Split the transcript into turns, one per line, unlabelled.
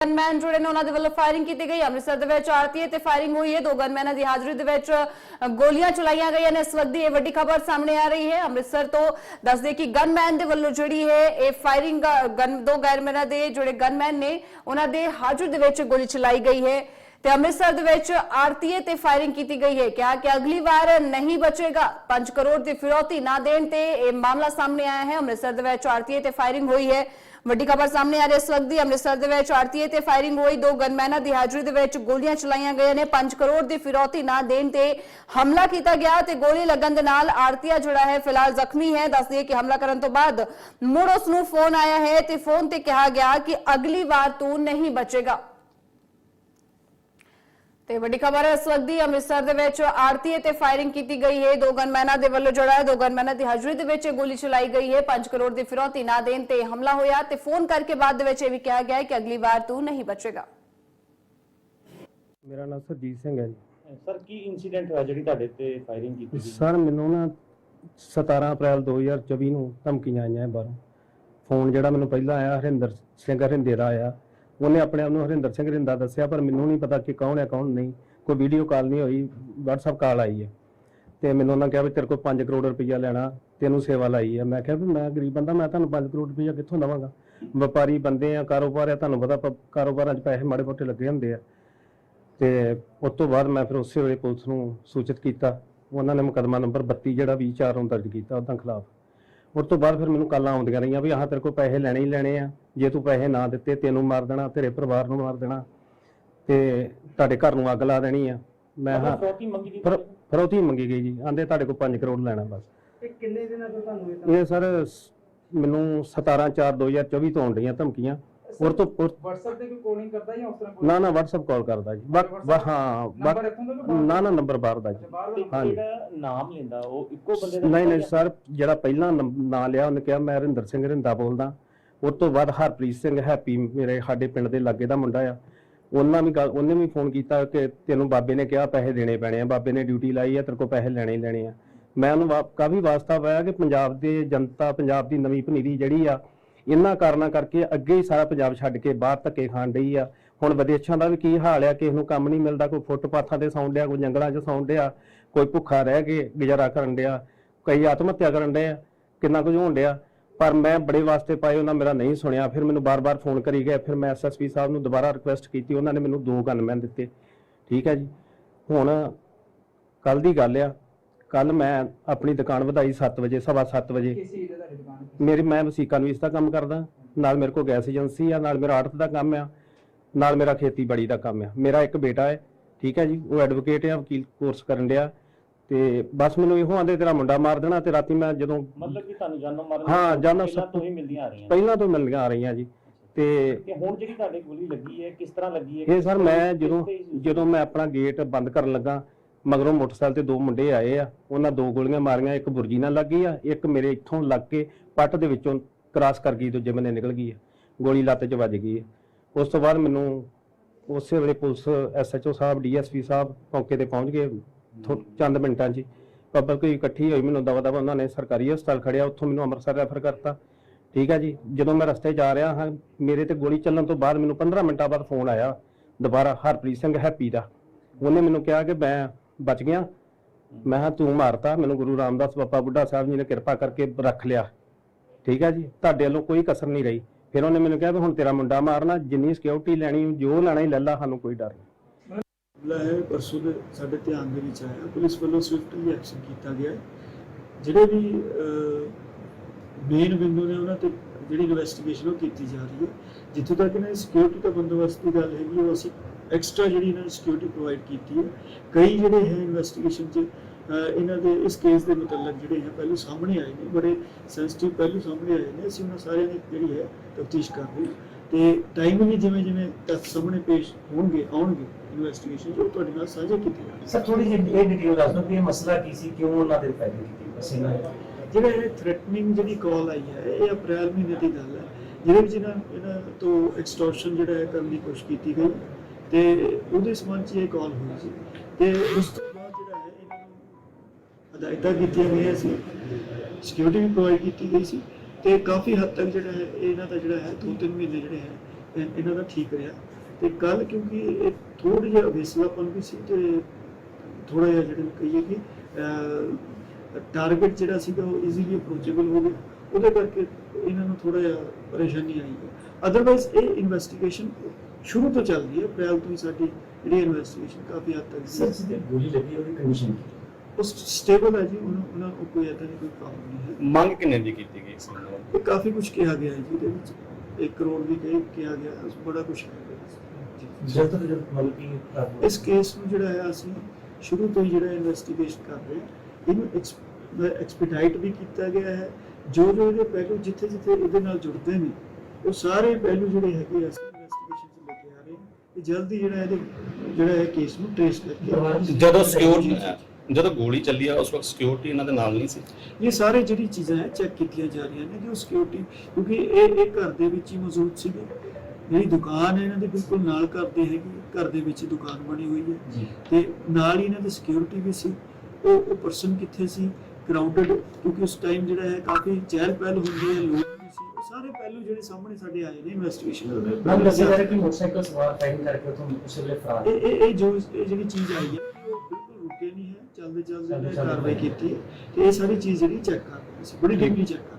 Gunman ਜੁੜੇ ਨੇ, ਉਹਨਾਂ ਦੇ ਵੱਲੋਂ ਫਾਇਰਿੰਗ ਕੀਤੀ ਗਈ। ਅੰਮ੍ਰਿਤਸਰ ਦੇ ਵਿੱਚ ਆਰਤੀ ਤੇ ਫਾਇਰਿੰਗ ਹੋਈ ਹੈ। ਦੋ ਗਨਮੈਨਾਂ ਦੀ ਹਾਜ਼ਰੀ ਦੇ ਵਿੱਚ ਗੋਲੀਆਂ ਚਲਾਈਆਂ ਗਈਆਂ ਨੇ। ਇਸ ਵਕਤ ਦੀ ਇਹ ਵੱਡੀ ਖਬਰ ਸਾਹਮਣੇ ਆ ਰਹੀ ਹੈ। ਅੰਮ੍ਰਿਤਸਰ ਤੋਂ ਦੱਸਦੇ ਕਿ ਗਨਮੈਨ ਦੇ ਵੱਲੋਂ ਜਿਹੜੀ ਹੈ, ਇਹ ਫਾਇਰਿੰਗ ਦੋ ਗਨਮੈਨਾਂ ਦੇ ਜਿਹੜੇ ਗਨਮੈਨ ਨੇ, ਉਹਨਾਂ ਦੇ ਹਾਜ਼ਰੀ ਦੇ ਵਿੱਚ ਗੋਲੀ ਚਲਾਈ ਗਈ ਹੈ। ਤੇ ਅੰਮ੍ਰਿਤਸਰ ਦੇ ਵਿੱਚ ਆਰਤੀਏ ਤੇ ਫਾਇਰਿੰਗ ਕੀਤੀ ਗਈ ਹੈ। ਕਿਹਾ ਕਿ ਅਗਲੀ ਵਾਰ ਨਹੀਂ ਬਚੇਗਾ। 5 ਕਰੋੜ ਦੀ ਫਿਰੌਤੀ ਨਾ ਦੇਣ ਤੇ ਇਹ ਮਾਮਲਾ ਸਾਹਮਣੇ ਆਇਆ ਹੈ। ਅੰਮ੍ਰਿਤਸਰ ਦੇ ਵਿੱਚ ਆਰਤੀਏ ਤੇ ਫਾਇਰਿੰਗ ਹੋਈ ਹੈ। ਵੱਡੀ ਖਬਰ ਸਾਹਮਣੇ ਆ ਰਹੀ ਇਸ ਵਕਤ ਦੀ ਅੰਮ੍ਰਿਤਸਰ ਦੇ ਵਿੱਚ ਆਰਤੀਏ ਤੇ ਫਾਇਰਿੰਗ ਹੋਈ। ਦੋ ਗਨਮੈਨਾਂ ਦੀ ਹਾਜ਼ਰੀ ਦੇ ਵਿੱਚ ਗੋਲੀਆਂ ਚਲਾਈਆਂ ਗਈਆਂ ਨੇ। 5 ਕਰੋੜ ਦੀ ਫਿਰੌਤੀ ਨਾ ਦੇਣ ਤੇ ਹਮਲਾ ਕੀਤਾ ਗਿਆ ਤੇ ਗੋਲੀ ਲੱਗਣ ਦੇ ਨਾਲ ਆਰਤੀਆ ਜਿਹੜਾ ਹੈ, ਫਿਲਹਾਲ ਜ਼ਖਮੀ ਹੈ। ਦੱਸ ਦਈਏ ਕਿ ਹਮਲਾ ਕਰਨ ਤੋਂ ਬਾਅਦ ਮੁੜ ਉਸ ਨੂੰ ਫੋਨ ਆਇਆ ਹੈ ਤੇ ਫੋਨ ਤੇ ਕਿਹਾ ਗਿਆ ਕਿ ਅਗਲੀ ਵਾਰ ਤੂੰ ਨਹੀਂ ਬਚੇਗਾ। ਤੇ ਵੱਡੀ ਖਬਰ ਹੈ ਇਸ ਵਕਤ ਦੀ ਅੰਮ੍ਰਿਤਸਰ ਦੇ ਵਿੱਚ ਆਰਤੀ ਤੇ ਫਾਇਰਿੰਗ ਕੀਤੀ ਗਈ ਹੈ। ਦੋ ਗਨਮੈਨਾਂ ਦੇ ਵੱਲੋਂ ਜਿਹੜਾ ਹੈ ਦੋ ਗਨਮੈਨਾਂ ਦੀ ਹਾਜ਼ਰੀ ਦੇ ਵਿੱਚ ਗੋਲੀ ਚਲਾਈ ਗਈ ਹੈ। 5 ਕਰੋੜ ਦੀ ਫਿਰੌਤੀ ਨਾ ਦੇਣ ਤੇ ਹਮਲਾ ਹੋਇਆ ਤੇ ਫੋਨ ਕਰਕੇ ਬਾਅਦ ਦੇ ਵਿੱਚ ਇਹ ਵੀ ਕਿਹਾ ਗਿਆ ਹੈ ਕਿ ਅਗਲੀ ਵਾਰ ਤੂੰ ਨਹੀਂ ਬਚੇਗਾ।
ਮੇਰਾ ਨਾਮ ਸਰਜੀਤ ਸਿੰਘ ਹੈ ਜੀ।
ਸਰ ਕੀ ਇਨਸੀਡੈਂਟ ਹੋਇਆ ਜਿਹੜੀ ਤੁਹਾਡੇ ਤੇ ਫਾਇਰਿੰਗ ਕੀਤੀ ਗਈ?
ਸਰ ਮੈਨੂੰ ਨਾ 17 ਅਪ੍ਰੈਲ 2024 ਨੂੰ ਧਮਕੀਆਂ ਆਈਆਂ ਬਾਹਰੋਂ। ਫੋਨ ਜਿਹੜਾ ਮੈਨੂੰ ਪਹਿਲਾਂ ਆਇਆ ਹਰਿੰਦਰ ਸਿੰਘ ਹਰਿੰਦੇ ਦਾ ਆਇਆ ਉਹਨੇ ਆਪਣੇ ਆਪ ਨੂੰ ਹਰਿੰਦਰ ਸਿੰਘ ਰਿੰਦਾ ਦੱਸਿਆ, ਪਰ ਮੈਨੂੰ ਨਹੀਂ ਪਤਾ ਕਿ ਕੌਣ ਹੈ, ਕੌਣ ਨਹੀਂ। ਕੋਈ ਵੀਡੀਓ ਕਾਲ ਨਹੀਂ ਹੋਈ, WhatsApp ਕਾਲ ਆਈ ਹੈ। ਤੇ ਮੈਨੂੰ ਉਹਨਾਂ ਕਿਹਾ ਵੀ ਤੇਰੇ ਕੋਲ 5 ਕਰੋੜ ਰੁਪਈਆ ਲੈਣਾ ਤੈਨੂੰ ਸੇਵਾ ਲਾਈ ਹੈ। ਮੈਂ ਕਿਹਾ ਵੀ ਮੈਂ ਗਰੀਬ ਬੰਦਾ, ਮੈਂ ਤੁਹਾਨੂੰ 5 ਕਰੋੜ ਰੁਪਈਆ ਕਿੱਥੋਂ ਦਵਾਂਗਾ? ਵਪਾਰੀ ਬੰਦੇ ਆ, ਕਾਰੋਬਾਰ ਆ, ਤੁਹਾਨੂੰ ਪਤਾ ਪ- ਕਾਰੋਬਾਰਾਂ 'ਚ ਪੈਸੇ ਮਾੜੇ ਮੋਟੇ ਲੱਗੇ ਹੁੰਦੇ ਆ। ਤੇ ਉਸ ਤੋਂ ਬਾਅਦ ਮੈਂ ਫਿਰ ਉਸੇ ਵੇਲੇ ਪੁਲਿਸ ਨੂੰ ਸੂਚਿਤ ਕੀਤਾ। ਉਹਨਾਂ ਨੇ ਮੁਕੱਦਮਾ ਨੰਬਰ 32 ਜਿਹੜਾ 24 ਨੂੰ ਦਰਜ ਕੀਤਾ, ਉਹਦਾਂ ਖਿਲਾਫ। ਉਸ ਤੋਂ ਬਾਅਦ ਫਿਰ ਮੈਨੂੰ ਕਾਲਾਂ ਆਉਂਦੀਆਂ ਰਹੀਆਂ ਵੀ ਆਹ ਤੇਰੇ ਕੋਲ ਪੈਸੇ ਲੈਣੇ ਹੀ ਲੈਣੇ ਆ। ਜੇ ਤੂੰ ਪੈਸੇ ਨਾ ਦਿੱਤੇ ਤੈਨੂੰ ਮਾਰ ਦੇਣਾ ਤੇਰੇ ਪਰਿਵਾਰ ਨੂੰ ਮਾਰ ਦੇਣਾ ਤੇ ਤੁਹਾਡੇ ਘਰ ਨੂੰ ਅੱਗ ਲਾ ਦੇਣੀ ਆ। ਮੈਂ ਹਾਂ
ਫਰੋਤੀ ਮੰਗੀ
ਫਿਰੌਤੀ ਮੰਗੀ ਗਈ ਜੀ। ਆਂਦੇ ਤੁਹਾਡੇ ਕੋਲ 5 ਕਰੋੜ ਲੈਣਾ ਬਸ।
ਇਹ ਕਿੰਨੇ ਦਿਨਾਂ ਤੋਂ ਤੁਹਾਨੂੰ ਇਹ
ਇਹ ਸਰ ਮੈਨੂੰ 17 4 2024 ਤੋਂ ਆਉਂਦੀਆਂ ਧਮਕੀਆਂ। ਔਰ ਤੋਂ
WhatsApp ਤੇ ਕੋਈ ਕਾਲਿੰਗ ਕਰਦਾ ਜਾਂ ਉਸ ਤਰ੍ਹਾਂ
ਨਾ ਨਾ WhatsApp ਕਾਲ ਕਰਦਾ ਜੀ। ਬਾ- ਬਾ- ਹਾਂ ਬਾ-
ਇੱਥੋਂ ਦਾ
ਨਾ ਨਾ ਨੰਬਰ ਬਾਹਰ ਦਾ ਜੀ।
ਬਾਹਰ ਦਾ
ਹਾਂਜੀ।
ਜਿਹੜਾ ਨਾਮ ਲੈਂਦਾ ਉਹ ਇੱਕੋ ਬੰਦੇ ਦਾ
ਨਹੀਂ ਨਹੀਂ ਸਰ ਜਿਹੜਾ ਪਹਿਲਾਂ ਨਾਂ ਲਿਆ ਉਹਨੇ ਕਿਹਾ ਮੈਂ ਹਰਿੰਦਰ ਸਿੰਘ ਰਿੰਦਾ ਬੋਲਦਾ। ਉਸ ਤੋਂ ਬਾਅਦ ਹਰਪ੍ਰੀਤ ਸਿੰਘ ਹੈਪੀ ਮੇਰੇ ਸਾਡੇ ਪਿੰਡ ਦੇ ਲਾਗੇ ਦਾ ਮੁੰਡਾ ਆ। ਉਹਨਾਂ ਵੀ ਗੱਲ- ਉਹਨੇ ਵੀ ਫੋਨ ਕੀਤਾ ਕਿ ਤੈਨੂੰ ਬਾਬੇ ਨੇ ਕਿਹਾ ਪੈਸੇ ਦੇਣੇ ਪੈਣੇ ਆ। ਬਾਬੇ ਨੇ ਡਿਊਟੀ ਲਾਈ ਆ ਤੇਰੇ ਕੋਲ ਪੈਸੇ ਲੈਣੇ ਹੀ ਲੈਣੇ ਆ। ਮੈਂ ਉਹਨੂੰ ਵਾ- ਕਾਫੀ ਵਾਸਤਾ ਪਾਇਆ ਕਿ ਪੰਜਾਬ ਦੇ ਜਨਤਾ ਪੰਜਾਬ ਦੀ ਨਵੀਂ ਪਨੀਰੀ ਜਿਹੜੀ ਆ ਇਹਨਾਂ ਕਾਰਨਾਂ ਕਰਕੇ ਅੱਗੇ ਹੀ ਸਾਰਾ ਪੰਜਾਬ ਛੱਡ ਕੇ ਬਾਹਰ ਧੱਕੇ ਖਾਣ ਡਈ ਆ। ਹੁਣ ਵਿਦੇਸ਼ਾਂ ਦਾ ਵੀ ਕੀ ਹਾਲ ਆ? ਕਿਸੇ ਨੂੰ ਕੰਮ ਨਹੀਂ ਮਿਲਦਾ, ਕੋਈ ਫੁੱਟਪਾਥਾਂ ਤੇ ਸੌਂ ਡਿਆ, ਕੋਈ ਜੰਗਲਾਂ 'ਚ ਸੌਂ ਡਿਆ, ਕੋਈ ਭੁੱਖਾ ਰਹਿ ਕੇ ਗੁਜ਼ਾਰਾ ਕਰਨ ਡਿਆ, ਕਈ ਆਤਮ ਹੱਤਿਆ ਕਰਨ ਡਏ ਆ, ਕਿੰਨਾ ਕੁਝ ਹੋਣ ਡਿਆ। ਪਰ ਮੈਂ ਬੜੇ ਵਾਸਤੇ ਪਾਏ, ਉਹਨਾਂ ਮੇਰਾ ਨਹੀਂ ਸੁਣਿਆ। ਫਿਰ ਮੈਨੂੰ ਬਾਰ-ਬਾਰ ਫੋਨ ਕਰੀ ਗਏ, ਫਿਰ ਮੈਂ ਐਸਐਸਪੀ ਸਾਹਿਬ ਨੂੰ ਦੁਬਾਰਾ ਰਿਕੁਐਸਟ ਕੀਤੀ, ਉਹਨਾਂ ਨੇ ਮੈਨੂੰ ਦੋ ਗਨਮੈਨ ਦਿੱਤੇ। ਠੀਕ ਹੈ ਜੀ। ਹੁਣ ਕੱਲ ਦੀ ਗੱਲ ਆ ਕੱਲ ਮੈਂ ਆਪਣੀ ਦੁਕਾਨ ਵਧਾਈ 7 ਵਜੇ ਸਵਾ 7 ਵਜੇ।
ਕਿਸ ਚੀਜ਼ ਦਾ ਤੁਹਾਡੀ ਦੁਕਾਨ?
ਮੇਰੀ ਮੈਂ ਵਸੀਕਾ ਨਵੀਸ ਦਾ ਕੰਮ ਕਰਦਾ। ਨਾਲ ਮੇਰੇ ਕੋਲ ਗੈਸ ਏਜੰਸੀ ਆ ਨਾਲ ਮੇਰਾ ਆੜਤ ਦਾ ਕੰਮ ਆ ਨਾਲ ਮੇਰਾ ਖੇਤੀਬਾੜੀ ਦਾ ਕੰਮ ਆ। ਮੇਰਾ ਇੱਕ ਬੇਟਾ ਹੈ ਠੀਕ ਹੈ ਜੀ ਉਹ ਐਡਵੋਕੇਟ ਆ ਵਕੀਲ ਕੋਰਸ ਕਰਨ ਡਿਆ। ਤੇ ਬਸ ਮੈਨੂੰ ਇਹੋ ਆਂਦੇ ਤੇਰਾ ਮੁੰਡਾ ਮਾਰ ਦੇਣਾ ਤੇ ਰਾਤੀ ਮੈਂ ਜਦੋਂ
ਮਤਲਬ ਕਿ ਤੁਹਾਨੂੰ ਜਾਨੋਂ ਮਾਰਨ
ਹਾਂ, ਜਾਨੋਂ
ਪਹਿਲਾਂ
ਸਭ
ਤੋਂ ਹੀ ਮਿਲਦੀਆਂ ਆ ਰਹੀਆਂ
ਪਹਿਲਾਂ ਤੋਂ ਮਿਲੀਆਂ ਆ ਰਹੀਆਂ ਜੀ। ਤੇ
ਤੇ ਹੁਣ ਜਿਹੜੀ ਤੁਹਾਡੇ ਗੋਲੀ ਲੱਗੀ ਹੈ ਕਿਸ ਤਰ੍ਹਾਂ ਲੱਗੀ ਹੈ?
ਇਹ ਸਰ ਮੈਂ
ਕਿਸ
ਜਦੋਂ
ਤੇ-
ਜਦੋਂ ਮੈਂ ਆਪਣਾ ਗੇਟ ਬੰਦ ਕਰਨ ਲੱਗਾ ਮਗਰੋਂ ਮੋਟਰਸਾਈਕਲ ਤੇ ਦੋ ਮੁੰਡੇ ਆਏ ਆ। ਉਹਨਾਂ ਦੋ ਗੋਲੀਆਂ ਮਾਰੀਆਂ, ਇੱਕ ਬੁਰਜੀ ਨਾਲ ਲੱਗ ਗਈ ਆ ਇੱਕ ਮੇਰੇ ਇੱਥੋਂ ਲੱਗ ਕੇ ਪੱਟ ਦੇ ਵਿੱਚੋਂ ਕ੍ਰਾਸ ਕਰ ਗਈ ਦੂਜੇ ਬੰਨੇ ਨਿਕਲ ਗਈ ਆ। ਗੋਲੀ ਲੱਤ 'ਚ ਵੱਜ ਗਈ ਆ। ਉਸ ਤੋਂ ਬਾਅਦ ਮੈਨੂੰ ਉਸੇ ਵੇਲੇ ਪੁਲਿਸ, ਐਸਐਚਓ ਸਾਹਿਬ, ਡੀਐਸਪੀ ਸਾਹਿਬ ਮੌਕੇ ਤੇ ਪਹੁੰਚ ਗਏ ਥੋ- ਚੰਦ ਮਿੰਟਾਂ 'ਚ ਹੀ। ਪਬਲਿਕ ਇਕੱਠੀ ਹੋਈ ਮੈਨੂੰ ਦਵਾ ਦਵਾ ਉਹਨਾਂ ਨੇ ਸਰਕਾਰੀ ਹਸਪਤਾਲ ਖੜਿਆ, ਉੱਥੋਂ ਮੈਨੂੰ ਅੰਮ੍ਰਿਤਸਰ ਰੈਫਰ ਕਰਤਾ। ਠੀਕ ਹੈ ਜੀ, ਜਦੋਂ ਮੈਂ ਰਸਤੇ ਜਾ ਰਿਹਾ ਹਾਂ, ਮੇਰੇ ਤੇ ਗੋਲੀ ਚੱਲਣ ਤੋਂ ਬਾਅਦ ਮੈਨੂੰ 15 ਮਿੰਟਾਂ ਬਾਅਦ ਫੋਨ ਆਇਆ, ਦੁਬਾਰਾ ਹਰਪ੍ਰੀਤ ਸਿੰਘ ਹੈਪੀ ਦਾ। ਉਹਨੇ ਮੈਨੂੰ ਕਿਹਾ ਕਿ ਮੈਂ ਬਚ ਗਿਆ। ਮੈਂ ਕਿਹਾ, ਤੂੰ ਮਾਰਤਾ, ਮੈਨੂੰ ਗੁਰੂ ਰਾਮਦਾਸ ਬਾਬਾ ਬੁੱਢਾ ਸਾਹਿਬ ਜੀ ਨੇ ਕਿਰਪਾ ਕਰਕੇ ਰੱਖ ਲਿਆ। ਠੀਕ ਹੈ ਜੀ? ਤੁਹਾਡੇ ਵੱਲੋਂ ਕੋਈ ਕਸਰ ਨਹੀਂ ਰਹੀ। ਫਿਰ ਉਹਨੇ ਮੈਨੂੰ ਕਿਹਾ ਵੀ ਹੁਣ ਤੇਰਾ ਮੁੰਡਾ ਮਾਰਨਾ, ਜਿੰਨੀ ਸਿਕਿਉਰਿਟੀ ਲੈਣੀ, ਜੋ ਲੈਣਾ ਹੀ ਲੈ ਲਾ, ਸਾਨੂੰ ਕੋਈ ਡਰ ਨਹੀਂ।
ਮਾਮਲਾ ਹੈ ਪਰਸੋਂ ਦੇ ਸਾਡੇ ਧਿਆਨ ਦੇ ਵਿੱਚ ਆਇਆ, ਪੁਲਿਸ ਵੱਲੋਂ ਸਵਿਫਟਲੀ ਐਕਸ਼ਨ ਕੀਤਾ ਗਿਆ। ਹੈ। ਜਿਹੜੇ ਵੀ ਮੇਨ ਬਿੰਦੂ ਨੇ ਉਹਨਾਂ ਤੇ ਜਿਹੜੀ ਇਨਵੈਸਟੀਗੇਸ਼ਨ ਉਹ ਕੀਤੀ ਜਾ ਰਹੀ ਹੈ। ਜਿੱਥੋਂ ਤੱਕ ਇਹਨਾਂ ਦੀ ਸਿਕਿਉਰਿਟੀ ਦਾ ਬੰਦੋਬਸਤ ਦੀ ਗੱਲ ਹੈਗੀ, ਉਹ ਅਸੀਂ ਐਕਸਟਰਾ ਜਿਹੜੀ ਇਹਨਾਂ ਨੂੰ ਸਿਕਿਉਰਿਟੀ ਪ੍ਰੋਵਾਈਡ ਕੀਤੀ ਹੈ। ਕਈ ਜਿਹੜੇ ਹੈ ਇਨਵੈਸਟੀਗੇਸ਼ਨ 'ਚ ਇਹਨਾਂ ਦੇ ਇਸ ਕੇਸ ਦੇ ਮੁਤਲਕ ਜਿਹੜੇ ਹੈ ਪਹਿਲੂ ਸਾਹਮਣੇ ਆਏ ਨੇ, ਬੜੇ ਸੈਂਸਿਟਿਵ ਪਹਿਲੂ ਸਾਹਮਣੇ ਆਏ ਨੇ। ਅਸੀਂ ਉਹਨਾਂ ਸਾਰਿਆਂ ਦੀ ਜਿਹੜੀ ਹੈ ਤਫਤੀਸ਼ ਕਰ ਰਹੇ ਹਾਂ। ਟਾਈਮ ਟਾਈਮਲੀ ਜਿਵੇਂ ਜਿਵੇਂ ਤੱਥ ਸਾਹਮਣੇ ਪੇਸ਼ ਹੋਣਗੇ, ਆਉਣਗੇ ਇਨਵੈਸਟੀਗੇਸ਼ਨ ਜੋ ਤੁਹਾਡੇ ਨਾਲ ਸਾਂਝੇ ਕੀਤੇ ਜਾਣਗੇ।
ਸਰ ਥੋੜੀ ਜਿਹੀ ਇਹ ਡਿਟੇਲ ਦੱਸ ਦਿਓ ਕਿ ਇਹ ਮਸਲਾ ਕੀ ਸੀ, ਕਿਉਂ ਉਹਨਾਂ ਦੇ ਫਾਇਦੇ ਕੀਤੀ ਬਸ ਇਹਨਾਂ
ਜਿਹੜਾ ਇਹ ਥ੍ਰੈਟਨਿੰਗ ਜਿਹੜੀ ਕਾਲ ਆਈ ਹੈ, ਇਹ ਅਪ੍ਰੈਲ ਮਹੀਨੇ ਦੀ ਗੱਲ ਹੈ। ਜਿਹਦੇ ਵਿੱਚ ਇਹਨਾਂ ਇਹਨਾਂ ਤੋਂ ਐਕਸਟੋਰਸ਼ਨ ਜਿਹੜਾ ਹੈ ਕਰਨ ਦੀ ਕੋਸ਼ਿਸ਼ ਕੀਤੀ ਗਈ ਤੇ ਉਹਦੇ ਸੰਬੰਧ 'ਚ ਇਹ ਕਾਲ ਹੋਈ ਸੀ। ਤੇ ਉਸ ਤੋਂ ਬਾਅਦ ਜਿਹੜਾ ਹੈ, ਇਹਨਾਂ ਨੂੰ ਹਦਾਇਤਾਂ ਕੀਤੀਆਂ ਗਈਆਂ ਸੀ। ਸਿਕਿਉਰਿਟੀ ਵੀ ਪ੍ਰੋਵਾਈਡ ਕੀਤੀ ਗਈ ਸੀ ਤੇ ਕਾਫੀ ਹੱਦ ਤੱਕ ਜਿਹੜਾ ਹੈ, ਇਹਨਾਂ ਦਾ ਜਿਹੜਾ ਹੈ ਦੋ ਤਿੰਨ ਮਹੀਨੇ ਜਿਹੜੇ ਹੈ ਇਹਨਾਂ ਦਾ ਠੀਕ ਰਿਹਾ। ਤੇ ਕੱਲ ਕਿਉਂਕਿ ਇਹ ਥੋੜੀ ਜਿਹਾ ਵੇਸਲਾਪਨ ਵੀ ਸੀ ਤੇ ਥੋੜਾ ਜਿਹਾ ਜਿਹੜਾ ਕਹੀਏ ਕਿ ਟਾਰਗੇਟ ਜਿਹੜਾ ਸੀਗਾ ਉਹ ਈਜ਼ੀਲੀ ਅਪਰੋਚੇਬਲ ਹੋ ਗਿਆ। ਉਹਦੇ ਕਰਕੇ ਇਹਨਾਂ ਨੂੰ ਥੋੜਾ ਜਿਹਾ ਪਰੇਸ਼ਾਨੀ ਆਈ ਹੈ। ਅਦਰਵਾਈਜ਼ ਇਹ ਇਨਵੈਸਟੀਗੇਸ਼ਨ ਸ਼ੁਰੂ ਤੋਂ ਚੱਲ ਰਹੀ ਹੈ। ਅਪ੍ਰੈਲ ਤੋਂ ਹੀ ਸਾਡੀ ਜਿਹੜੀ ਇਨਵੈਸਟੀਗੇਸ਼ਨ ਕਾਫੀ ਹੱਦ ਤੱਕ
ਸਰ ਜਿਹਦੀ ਗੋਲੀ ਲੱਗੀ ਉਹਦੀ ਕੰਡੀਸ਼ਨ ਕੀ
ਉਹ ਸਟੇਬਲ ਹੈ ਜੀ। ਉਹਨਾਂ ਉਹਨਾਂ ਨੂੰ ਕੋਈ ਏਦਾਂ ਦੀ ਕੋਈ ਪ੍ਰੋਬਲਮ ਨਹੀਂ ਹੈ।
ਮੰਗ ਕਿੰਨੇ ਦੀ ਕੀਤੀ ਗਈ ਸੀ ਉਹਨਾਂ ਵੱਲੋਂ?
ਇਹ ਕਾਫੀ ਕੁਝ ਕਿਹਾ ਗਿਆ ਹੈ ਜੀ। ਇਹਦੇ ਵਿੱਚ 1 ਕਰੋੜ ਵੀ ਕਹੇ ਕਿਹਾ ਗਿਆ ਹੈ, ਬੜਾ ਕੁਝ ਹੈ।
ਜਲਦ ਤੋਂ ਜਲਦ ਮਤਲਬ ਕਿ
ਇਸ ਕੇਸ ਨੂੰ ਜਿਹੜਾ ਹੈ ਅਸੀਂ ਸ਼ੁਰੂ ਤੋਂ ਹੀ ਜਿਹੜਾ ਇਨਵੈਸਟੀਗੇਸ਼ਨ ਕਰ ਰਹੇ ਹਾਂ। ਇਹਨੂੰ ਐਕਸਪੀਡਾਈਟ ਵੀ ਕੀਤਾ ਗਿਆ ਹੈ। ਜੋ ਜੋ ਇਹਦੇ ਪਹਿਲੂ ਜਿੱਥੇ ਜਿੱਥੇ ਇਹਦੇ ਨਾਲ ਜੁੜਦੇ ਨੇ ਉਹ ਸਾਰੇ ਪਹਿਲੂ ਜਿਹੜੇ ਹੈਗੇ ਅਸੀਂ ਇਨਵੈਸਟੀਗੇਸ਼ਨ 'ਚ ਲੈ ਕੇ ਆ ਰਹੇ ਹਾਂ। ਤੇ ਜਲਦੀ ਜਿਹੜਾ ਇਹਦੇ ਜਿਹੜਾ ਹੈ ਕੇਸ ਨੂੰ ਟ੍ਰੇਸ ਕਰਕੇ
ਜਦੋਂ ਸਿਕਿਉਰਿਟੀ ਜਦੋਂ ਗੋਲੀ ਚੱਲੀ ਆ ਉਸ ਵਕਤ ਸਿਕਿਉਰਿਟੀ ਇਹਨਾਂ ਦੇ ਨਾਲ ਨਹੀਂ ਸੀ।
ਇਹ ਸਾਰੇ ਜਿਹੜੀ ਚੀਜ਼ਾਂ ਹੈ ਚੈੱਕ ਕੀਤੀਆਂ ਜਾ ਰਹੀਆਂ ਨੇ ਕਿ ਉਹ ਸਿਕਿਉਰਿਟੀ ਕਿਉਂਕਿ ਇਹ ਇਹ ਘਰ ਦੇ ਵਿੱਚ ਹੀ ਮੌਜੂਦ ਸੀਗੇ। ਜਿਹੜੀ ਦੁਕਾਨ ਹੈ ਇਹਨਾਂ ਦੇ ਬਿਲਕੁਲ ਨਾਲ ਘਰ ਦੇ ਹੈਗੀ ਘਰ ਦੇ ਵਿੱਚ ਦੁਕਾਨ ਬਣੀ ਹੋਈ ਹੈ।
ਜੀ।
ਤੇ ਨਾਲ ਹੀ ਇਹਨਾਂ ਦੀ ਸਿਕਿਉਰਿਟੀ ਵੀ ਸੀ। ਉਹ ਉਹ ਪਰਸਨ ਕਿੱਥੇ ਸੀ? ਕਰਾਊਡਡ ਕਿਉਂਕਿ ਉਸ ਟਾਈਮ ਜਿਹੜਾ ਹੈ ਕਾਫੀ ਚਹਿਲ ਪਹਿਲ ਹੁੰਦੀ ਹੈ ਲੋਕ ਸਾਰੇ ਪਹਿਲੂ ਜਿਹੜੇ ਸਾਹਮਣੇ ਸਾਡੇ ਆਏ ਨੇ ਇਨਵੈਸਟੀਗੇਸ਼ਨ
ਮੈਂ ਦੱਸਿਆ ਜਾ ਰਿਹਾ ਕਿ ਮੋਟਰਸਾਈਕਲ ਸਵਾਰ ਫਾਇਰਿੰਗ ਕਰਕੇ ਉਥੋਂ ਉਸ ਵੇਲੇ ਫਰਾਰ
ਇਹ ਇਹ ਇਹ ਜੋ ਇਹ ਜਿਹੜੀ ਚੀਜ਼ ਆਈ ਹੈ ਉਹ ਬਿਲਕੁਲ ਰੁਕੇ ਨਹੀਂ ਹੈ। ਚੱਲਦੇ ਚੱਲਦੇ ਕਾਰਵਾਈ ਕੀਤੀ ਤੇ ਇਹ ਸਾਰੀ ਚੀਜ਼ ਜਿਹੜੀ ਚੈੱਕ ਕਰ ਰਹੇ ਸੀ। ਬੜੀ ਡੀਪਲੀ ਚੈੱਕ ਕਰ